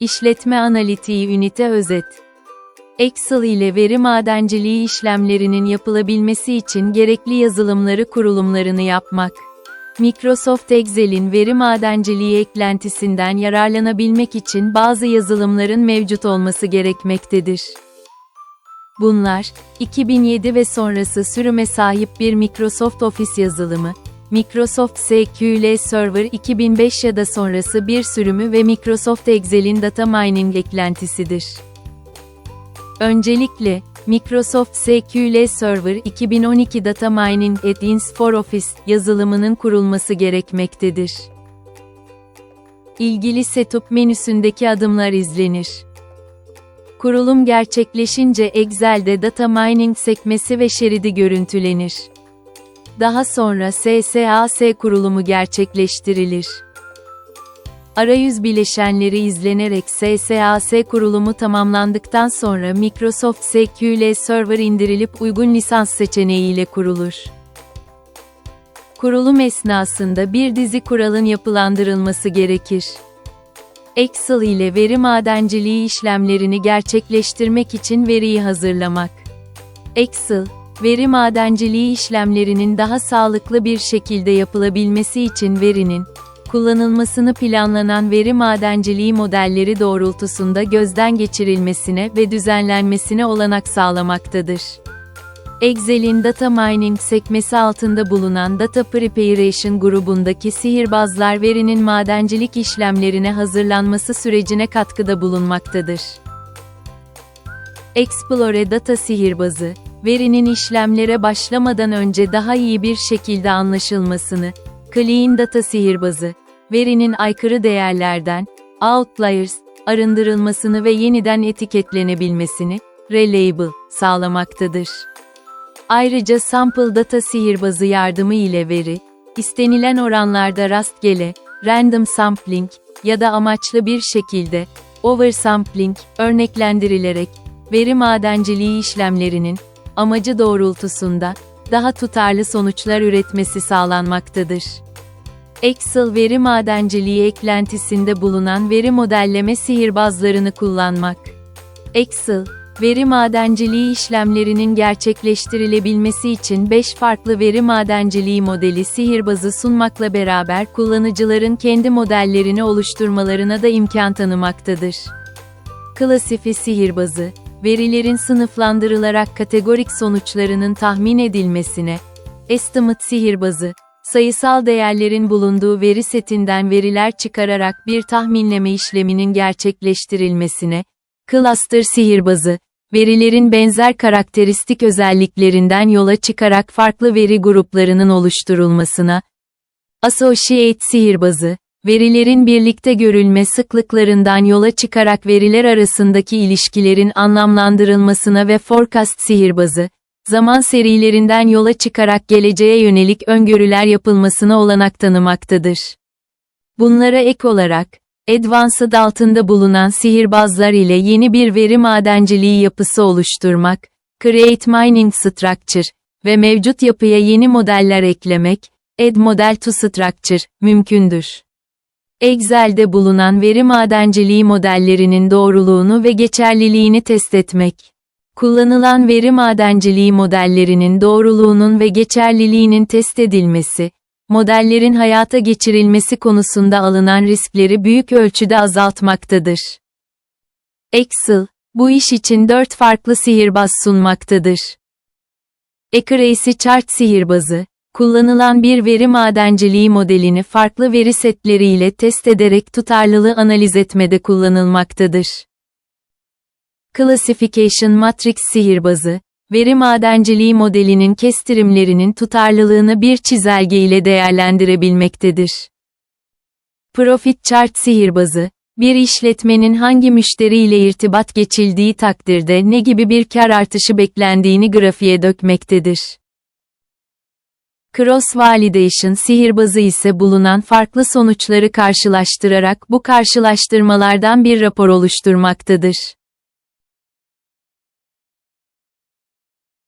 İşletme Analitiği Ünite Özet Excel ile veri madenciliği işlemlerinin yapılabilmesi için gerekli yazılımları kurulumlarını yapmak. Microsoft Excel'in veri madenciliği eklentisinden yararlanabilmek için bazı yazılımların mevcut olması gerekmektedir. Bunlar, 2007 ve sonrası sürüme sahip bir Microsoft Office yazılımı, Microsoft SQL Server 2005 ya da sonrası bir sürümü ve Microsoft Excel'in data mining eklentisidir. Öncelikle, Microsoft SQL Server 2012 Data Mining Add-ins for Office yazılımının kurulması gerekmektedir. İlgili setup menüsündeki adımlar izlenir. Kurulum gerçekleşince Excel'de Data Mining sekmesi ve şeridi görüntülenir. Daha sonra SSAS kurulumu gerçekleştirilir. Arayüz bileşenleri izlenerek SSAS kurulumu tamamlandıktan sonra Microsoft SQL Server indirilip uygun lisans seçeneğiyle kurulur. Kurulum esnasında bir dizi kuralın yapılandırılması gerekir. Excel ile veri madenciliği işlemlerini gerçekleştirmek için veriyi hazırlamak. Excel, veri madenciliği işlemlerinin daha sağlıklı bir şekilde yapılabilmesi için verinin, kullanılmasını planlanan veri madenciliği modelleri doğrultusunda gözden geçirilmesine ve düzenlenmesine olanak sağlamaktadır. Excel'in Data Mining sekmesi altında bulunan Data Preparation grubundaki sihirbazlar verinin madencilik işlemlerine hazırlanması sürecine katkıda bulunmaktadır. Explore Data Sihirbazı, verinin işlemlere başlamadan önce daha iyi bir şekilde anlaşılmasını, Clean Data Sihirbazı, verinin aykırı değerlerden, outliers, arındırılmasını ve yeniden etiketlenebilmesini, relabel, sağlamaktadır. Ayrıca Sample Data Sihirbazı yardımı ile veri, istenilen oranlarda rastgele, random sampling ya da amaçlı bir şekilde, oversampling, örneklendirilerek, veri madenciliği işlemlerinin, amacı doğrultusunda, daha tutarlı sonuçlar üretmesi sağlanmaktadır. Excel veri madenciliği eklentisinde bulunan veri modelleme sihirbazlarını kullanmak. Excel, veri madenciliği işlemlerinin gerçekleştirilebilmesi için 5 farklı veri madenciliği modeli sihirbazı sunmakla beraber kullanıcıların kendi modellerini oluşturmalarına da imkan tanımaktadır. Klasifi sihirbazı, verilerin sınıflandırılarak kategorik sonuçlarının tahmin edilmesine, estimate sihirbazı, sayısal değerlerin bulunduğu veri setinden veriler çıkararak bir tahminleme işleminin gerçekleştirilmesine, cluster sihirbazı, verilerin benzer karakteristik özelliklerinden yola çıkarak farklı veri gruplarının oluşturulmasına, associate sihirbazı, verilerin birlikte görülme sıklıklarından yola çıkarak veriler arasındaki ilişkilerin anlamlandırılmasına ve forecast sihirbazı, zaman serilerinden yola çıkarak geleceğe yönelik öngörüler yapılmasına olanak tanımaktadır. Bunlara ek olarak, Advanced altında bulunan sihirbazlar ile yeni bir veri madenciliği yapısı oluşturmak, Create Mining Structure ve mevcut yapıya yeni modeller eklemek, Add Model to Structure, mümkündür. Excel'de bulunan veri madenciliği modellerinin doğruluğunu ve geçerliliğini test etmek. Kullanılan veri madenciliği modellerinin doğruluğunun ve geçerliliğinin test edilmesi, modellerin hayata geçirilmesi konusunda alınan riskleri büyük ölçüde azaltmaktadır. Excel, bu iş için 4 farklı sihirbaz sunmaktadır. Accuracy Chart sihirbazı, kullanılan bir veri madenciliği modelini farklı veri setleriyle test ederek tutarlılığı analiz etmede kullanılmaktadır. Classification Matrix sihirbazı, veri madenciliği modelinin kestirimlerinin tutarlılığını bir çizelge ile değerlendirebilmektedir. Profit Chart sihirbazı, bir işletmenin hangi müşteriyle irtibat geçildiği takdirde ne gibi bir kar artışı beklendiğini grafiğe dökmektedir. Cross Validation sihirbazı ise bulunan farklı sonuçları karşılaştırarak bu karşılaştırmalardan bir rapor oluşturmaktadır.